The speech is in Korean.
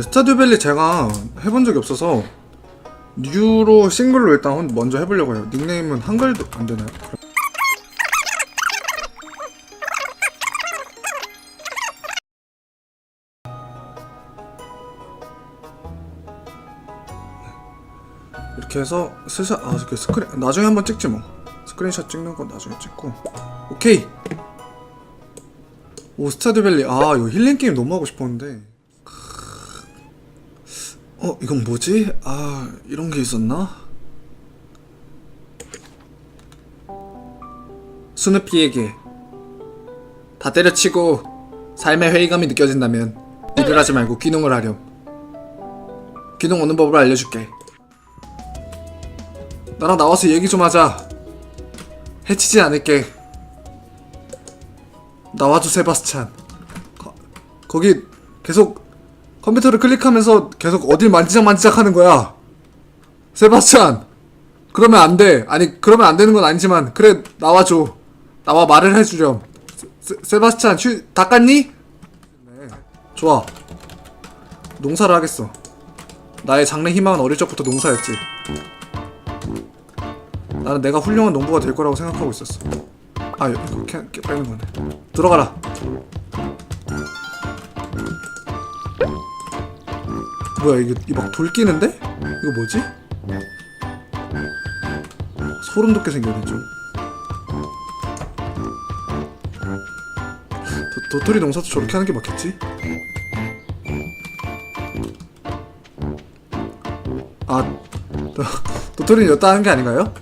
스타듀 밸리 제가 해본 적이 없어서 뉴로 싱글로 일단 한- 먼저 해보려고 해요. 닉네임은 한글도 안 되나요? 이렇게 해서 스샷 아 이렇게 스크린 나중에 한번 찍지 뭐. 스크린샷 찍는 건 나중에 찍고. 오케이! 오 스타듀 밸리. 아 이거 힐링 게임 너무 하고 싶었는데 어 이건 뭐지 아 이런 게 있었나 스누피에게 다 때려치고 삶의 회의감이 느껴진다면 일을 하지 말고 귀농을 하렴 귀농 오는 법을 알려줄게 나랑 나와서 얘기 좀 하자. 해치지 않을게. 나와줘 세바스찬. 거, 거기 계속 컴퓨터를 클릭하면서 계속 어딜 만지작 만지작 하는 거야. 세바스찬. 그러면 안 돼. 아니 그러면 안 되는 건 아니지만 그래 나와줘. 나와 말을 해주렴. 세, 세바스찬 휴 닦았니? 네. 좋아. 농사를 하겠어. 나의 장래 희망은 어릴 적부터 농사였지. 나는 내가 훌륭한 농부가 될 거라고 생각하고 있었어. 아 이거 빼는 거네. 들어가라. 뭐야 이게 이막 돌 끼는데? 이거 뭐지? 소름 돋게 생겼네 좀. 도, 도토리 농사도 저렇게 하는 게 맞겠지? 아 도, 도토리는 여따 하는 게 아닌가요?